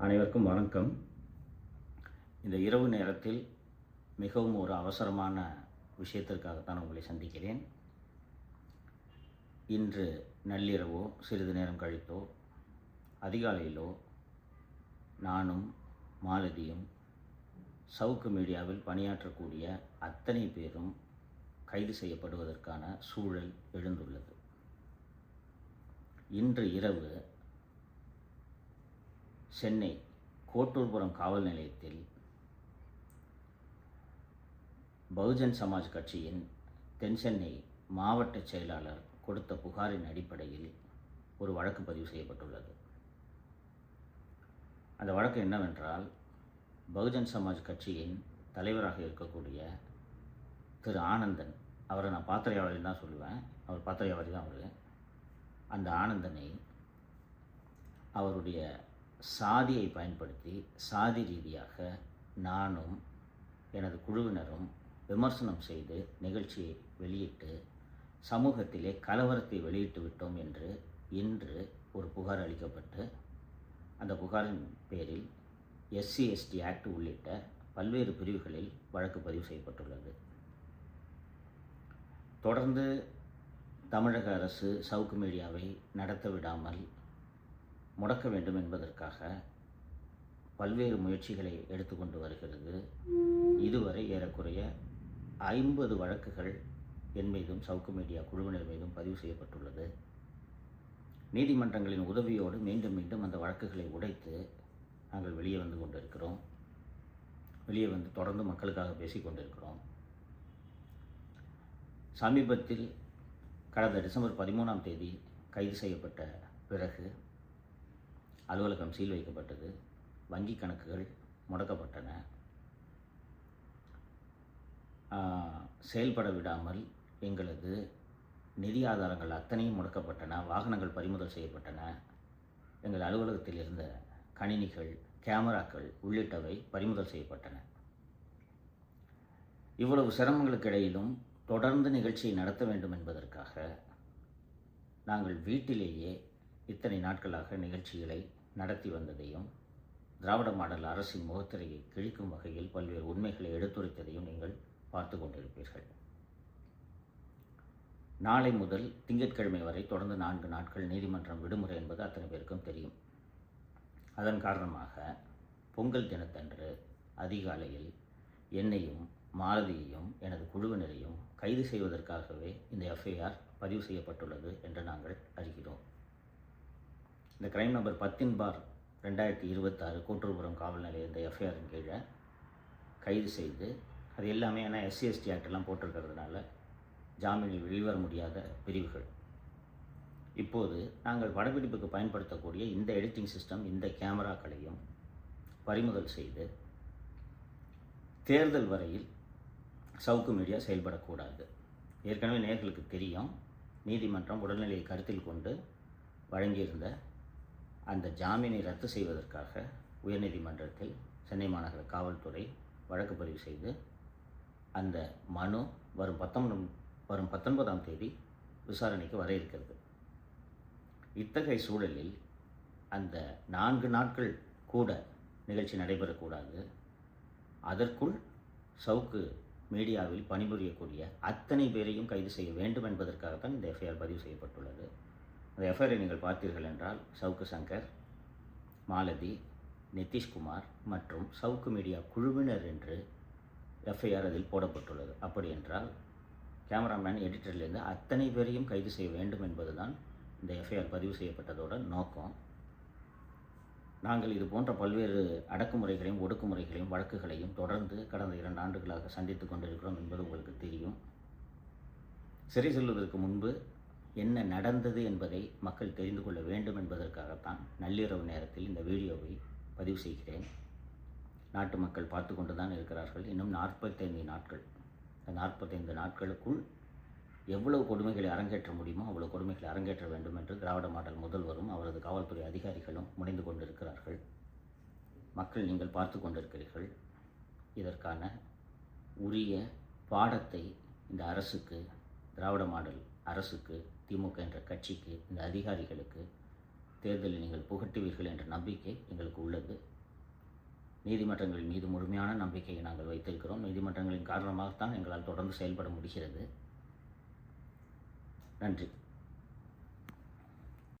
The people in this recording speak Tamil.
அனைவருக்கும் வணக்கம். இந்த இரவு நேரத்தில் மிகவும் ஒரு அவசரமான விஷயத்திற்காகத்தான் உங்களை சந்திக்கிறேன். இன்று நள்ளிரவோ சிறிது நேரம் கழித்தோ அதிகாலையிலோ நானும் மாலதியும் சவுக்கு மீடியாவில் பணியாற்றக்கூடிய அத்தனை பேரும் கைது செய்யப்படுவதற்கான சூழல் எழுந்துள்ளது. இன்று இரவு சென்னை கோட்டூர்புரம் காவல் நிலையத்தில் பகுஜன் சமாஜ் கட்சியின் தென் சென்னை மாவட்ட செயலாளர் கொடுத்த புகாரின் அடிப்படையில் ஒரு வழக்கு பதிவு செய்யப்பட்டுள்ளது. அந்த வழக்கு என்னவென்றால் பகுஜன் சமாஜ் கட்சியின் தலைவராக இருக்கக்கூடிய திரு ஆனந்தன் அவரை நான் பாத்திரையாளரி தான் சொல்லுவேன். அவர் பாத்திரையாளரி தான் அவர். அந்த ஆனந்தனை அவருடைய சாதியை பயன்படுத்தி சாதி ரீதியாக நானும் எனது குழுவினரும் விமர்சனம் செய்து நிகழ்ச்சியை வெளியிட்டு சமூகத்திலே கலவரத்தை வெளியிட்டு விட்டோம் என்று இன்று ஒரு புகார் அளிக்கப்பட்டு அந்த புகாரின் பேரில் எஸ்சி எஸ்டி ஆக்ட் உள்ளிட்ட பல்வேறு பிரிவுகளில் வழக்கு பதிவு செய்யப்பட்டுள்ளது. தொடர்ந்து தமிழக அரசு சவுக்கு மீடியாவை நடத்த விடாமல் முடக்க வேண்டும் என்பதற்காக பல்வேறு முயற்சிகளை எடுத்துக்கொண்டு வருகிறது. இதுவரை ஏறக்குறைய ஐம்பது வழக்குகள் என் மீதும் சவுக்கு மீடியா குழுவினர் மீதும் பதிவு செய்யப்பட்டுள்ளது. நீதிமன்றங்களின் உதவியோடு மீண்டும் மீண்டும் அந்த வழக்குகளை உடைத்து நாங்கள் வெளியே வந்து கொண்டிருக்கிறோம். வெளியே வந்து தொடர்ந்து மக்களுக்காக பேசிக் கொண்டிருக்கிறோம். சமீபத்தில் கடந்த டிசம்பர் பதிமூணாம் தேதி கைது செய்யப்பட்ட பிறகு அலுவலகம் சீல் வைக்கப்பட்டது. வங்கி கணக்குகள் முடக்கப்பட்டன. செயல்பட விடாமல் எங்களது நிதி ஆதாரங்கள் அத்தனையும் முடக்கப்பட்டன. வாகனங்கள் பறிமுதல் செய்யப்பட்டன. எங்கள் அலுவலகத்தில் இருந்த கணினிகள் கேமராக்கள் உள்ளிட்டவை பறிமுதல் செய்யப்பட்டன. இவ்வளவு சிரமங்களுக்கு இடையிலும் தொடர்ந்து நிகழ்ச்சியை நடத்த வேண்டும் என்பதற்காக நாங்கள் வீட்டிலேயே இத்தனை நாட்களாக நிகழ்ச்சிகளை நடத்தி வந்ததையும் திராவிட மாடல் அரசின் முகத்திரையை கிழிக்கும் வகையில் பல்வேறு உண்மைகளை எடுத்துரைத்ததையும் நீங்கள் பார்த்து கொண்டிருப்பீர்கள். நாளை முதல் திங்கட்கிழமை வரை தொடர்ந்து நான்கு நாட்கள் நீதிமன்றம் விடுமுறை என்பது அத்தனை பேருக்கும் தெரியும். அதன் காரணமாக பொங்கல் தினத்தன்று அதிகாலையில் என்னையும் மாலதியையும் எனது குழுவினரையும் கைது செய்வதற்காகவே இந்த எஃப்ஐஆர் பதிவு செய்யப்பட்டுள்ளது என்று நான் இந்த கிரைம் நம்பர் பத்தின் பார் ரெண்டாயிரத்தி இருபத்தாறு கோட்டூர்புரம் காவல் நிலையம் இந்த எஃப்ஐஆரின் கீழே கைது செய்து அது எல்லாமே ஏன்னா எஸ்சிஎஸ்டி ஆக்டெல்லாம் போட்டிருக்கிறதுனால ஜாமீனில் வெளிவர முடியாத பிரிவுகள். இப்போது நாங்கள் படப்பிடிப்புக்கு பயன்படுத்தக்கூடிய இந்த எடிட்டிங் சிஸ்டம் இந்த கேமராக்களையும் பறிமுதல் செய்து தேர்தல் வரையில் சவுக்கு மீடியா செயல்படக்கூடாது. ஏற்கனவே நேர்களுக்கு தெரியும் நீதிமன்றம் உடல்நிலையை கருத்தில் கொண்டு வழங்கியிருந்த அந்த ஜாமீனை ரத்து செய்வதற்காக உயர்நீதிமன்றத்தில் சென்னை மாநகர காவல்துறை வழக்கு பதிவு செய்து அந்த மனு வரும் பத்தொன்பது வரும் பத்தொன்பதாம் தேதி விசாரணைக்கு வர இருக்கிறது. இத்தகைய சூழலில் அந்த நான்கு நாட்கள் கூட நிகழ்ச்சி நடைபெறக்கூடாது. அதற்குள் சவுக்கு மீடியாவில் பணிபுரியக்கூடிய அத்தனை பேரையும் கைது செய்ய வேண்டும் என்பதற்காகத்தான் இந்த எஃப்ஐஆர் பதிவு செய்யப்பட்டுள்ளது. அந்த எஃப்ஐஆரை நீங்கள் பார்த்தீர்கள் என்றால் சவுக்கு சங்கர் மாலதி நிதிஷ்குமார் மற்றும் சவுக்கு மீடியா குழுவினர் என்று எஃப்ஐஆர் அதில் போடப்பட்டுள்ளது. அப்படி என்றால் கேமராமேன் எடிட்டர்லேருந்து அத்தனை பேரையும் கைது செய்ய வேண்டும் என்பதுதான் இந்த எஃப்ஐஆர் பதிவு செய்யப்பட்டதோட நோக்கம். நாங்கள் இது போன்ற பல்வேறு அடக்குமுறைகளையும் ஒடுக்குமுறைகளையும் வழக்குகளையும் தொடர்ந்து கடந்த இரண்டு ஆண்டுகளாக சந்தித்து கொண்டிருக்கிறோம் என்பது உங்களுக்கு தெரியும். சிறை செல்வதற்கு முன்பு என்ன நடந்தது என்பதை மக்கள் தெரிந்து கொள்ள வேண்டும் என்பதற்காகத்தான் நள்ளிரவு நேரத்தில் இந்த வீடியோவை பதிவு செய்கிறேன். நாட்டு மக்கள் பார்த்து கொண்டு தான் இருக்கிறார்கள். இன்னும் நாற்பத்தைந்து நாட்கள். இந்த நாற்பத்தைந்து நாட்களுக்குள் எவ்வளவு கொடுமைகளை அரங்கேற்ற முடியுமோ அவ்வளவு கொடுமைகளை அரங்கேற்ற வேண்டும் என்று திராவிட மாடல் முதல்வரும் அவரது காவல்துறை அதிகாரிகளும் முனைந்து கொண்டிருக்கிறார்கள். மக்கள் நீங்கள் பார்த்து கொண்டிருக்கிறீர்கள். இதற்கான உரிய பாடத்தை இந்த அரசுக்கு திராவிட மாடல் அரசுக்கு திமுக என்ற கட்சிக்கு இந்த அதிகாரிகளுக்கு தேர்தலில் நீங்கள் புகட்டுவீர்கள் என்ற நம்பிக்கை எங்களுக்கு உள்ளது. நீதிமன்றங்கள் மீது முழுமையான நம்பிக்கையை நாங்கள் வைத்திருக்கிறோம். நீதிமன்றங்களின் காரணமாகத்தான் எங்களால் தொடர்ந்து செயல்பட முடிகிறது. நன்றி.